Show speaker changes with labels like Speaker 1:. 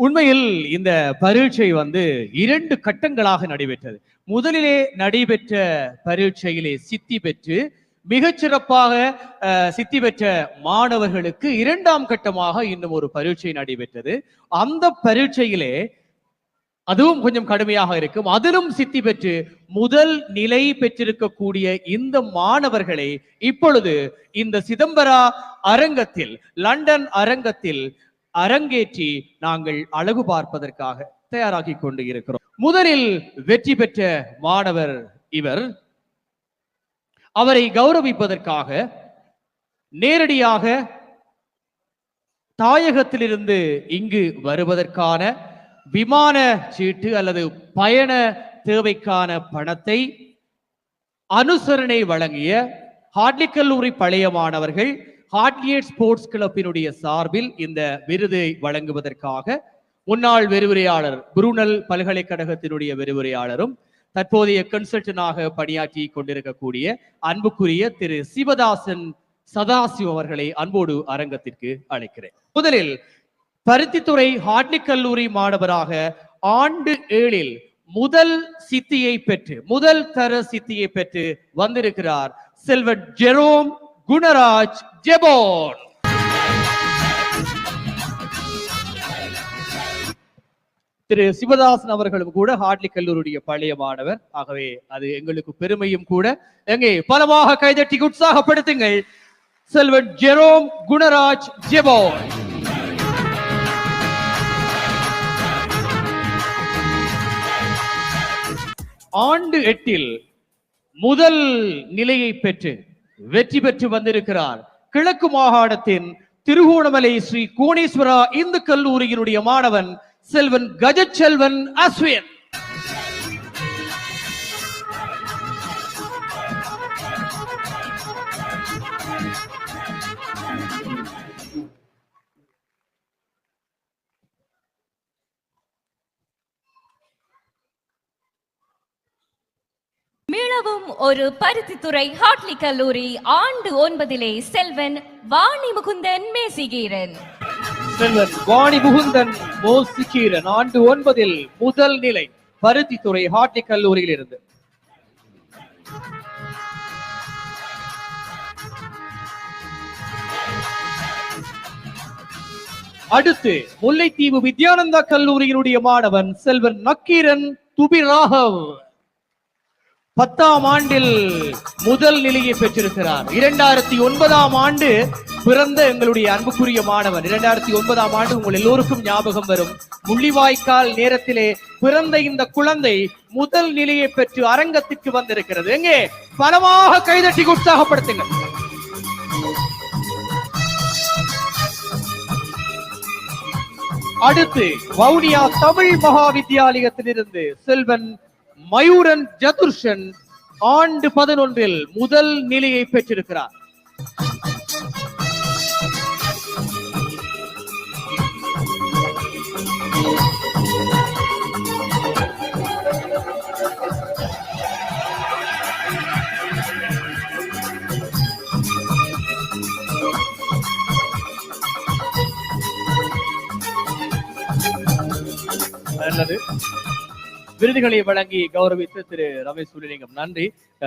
Speaker 1: உண்மையில் இந்த பரீட்சை வந்து இரண்டு கட்டங்களாக நடைபெற்றது. முதலிலே நடைபெற்ற பரீட்சையிலே சித்தி பெற்று மிகச்சிறப்பாக அஹ், சித்தி பெற்ற மாணவர்களுக்கு இரண்டாம் கட்டமாக இன்னும் ஒரு பரீட்சை நடைபெற்றது. அந்த பரீட்சையிலே அதுவும் கொஞ்சம் கடுமையாக இருக்கும். அதிலும் சித்தி பெற்று முதல் நிலை பெற்றிருக்கக்கூடிய இந்த மாணவர்களை இப்பொழுது இந்த சிதம்பரா அரங்கத்தில் லண்டன் அரங்கத்தில் அரங்கேற்றி நாங்கள் அழகு பார்ப்பதற்காக தயாராகி கொண்டு இருக்கிறோம். முதலில் வெற்றி பெற்ற மாணவர் இவர். அவரை கௌரவிப்பதற்காக நேரடியாக தாயகத்திலிருந்து இங்கு வருவதற்கான விமான சீட்டு அல்லது பயண தேவைக்கான பணத்தை அனுசரணை வழங்கிய ஹார்ட்லி கல்லூரி பழைய மாணவர்கள் ஹார்ட்லியட் ஸ்போர்ட்ஸ் கிளப்பினுடைய சார்பில் இந்த விருதை வழங்குவதற்காக முன்னாள் விரிவுரையாளர் புருனல் பல்கலைக்கழகத்தினுடைய விரிவுரையாளரும் தற்போதைய கன்சல்டனாக பணியாற்றி கொண்டிருக்கக்கூடிய அன்புக்குரிய திரு சிவதாசன் சதாசிவம் அவர்களை அன்போடு அரங்கத்திற்கு அழைக்கிறேன். முதலில் பருத்தித்துறை ஹாட்லி கல்லூரி மாணவராக ஆண்டு ஏழில் முதல் சித்தியை பெற்று முதல் தர சித்தியை பெற்று வந்திருக்கிறார் செல்வன் ஜெரோம் குணராஜ் ஜெபோன். திரு சிவதாசன் அவர்களும் கூட ஹார்ட்லி கல்லூரியுடைய பழைய மாணவர். ஆகவே அது எங்களுக்கு பெருமையும் கூட. எங்கே? பலமாக கைதட்டி உற்சாகப்படுத்துங்கள். செல்வன் ஜெரோம் குணராஜ் ஜெபோன். ஆண்டு எட்டில் முதல் நிலையை பெற்று வெற்றி பெற்று வந்திருக்கிறார். கிழக்கு மாகாணத்தின் திருகோணமலை ஸ்ரீ கோணேஸ்வரா இந்து கல்லூரியினுடைய மாணவன் செல்வன் கஜச்செல்வன் அஸ்வின்.
Speaker 2: மீளவும் ஒரு பருத்தித்துறை ஹாட்லி கல்லூரி ஆண்டு ஒன்பதிலே செல்வன் வாணி முகுந்தன் மேசிகீரன்.
Speaker 1: செல்வன் வாணி முகுந்தன் மோசிகீரன் ஆண்டு ஒன்பதில் முதல் நிலை பருத்தித்துறை ஹாட்லி கல்லூரியில் இருந்து அடுத்து முல்லைத்தீவு வித்யானந்தா கல்லூரியினுடைய மாணவன் செல்வன் நக்கீரன் துபி ராகவ் பத்தாம் ஆண்டில் முதல் நிலையை பெற்றிருக்கிறார். இரண்டாயிரத்தி ஒன்பதாம் ஆண்டு பிறந்த எங்களுடைய அன்புக்குரிய மாணவன். இரண்டாயிரத்தி ஒன்பதாம் ஆண்டு உங்கள் எல்லோருக்கும் ஞாபகம் வரும். முள்ளிவாய்க்கால் நேரத்திலே பிறந்த இந்த குழந்தை முதல் நிலையை பெற்று அரங்கத்திற்கு வந்திருக்கிறது. எங்கே? பலமாக கைதட்டி உற்சாகப்படுத்துங்கள். அடுத்து வவுனியா தமிழ் மகா வித்தியாலயத்திலிருந்து செல்வன் மயூரன் ஜதுர்ஷன் ஆண்டு பதினொன்றில் முதல் நிலையை பெற்றிருக்கிறார். நல்லது. விருதுகளை வழங்கி கௌரவித்த திரு ரமேஷ் சூரியலிங்கம். நன்றி.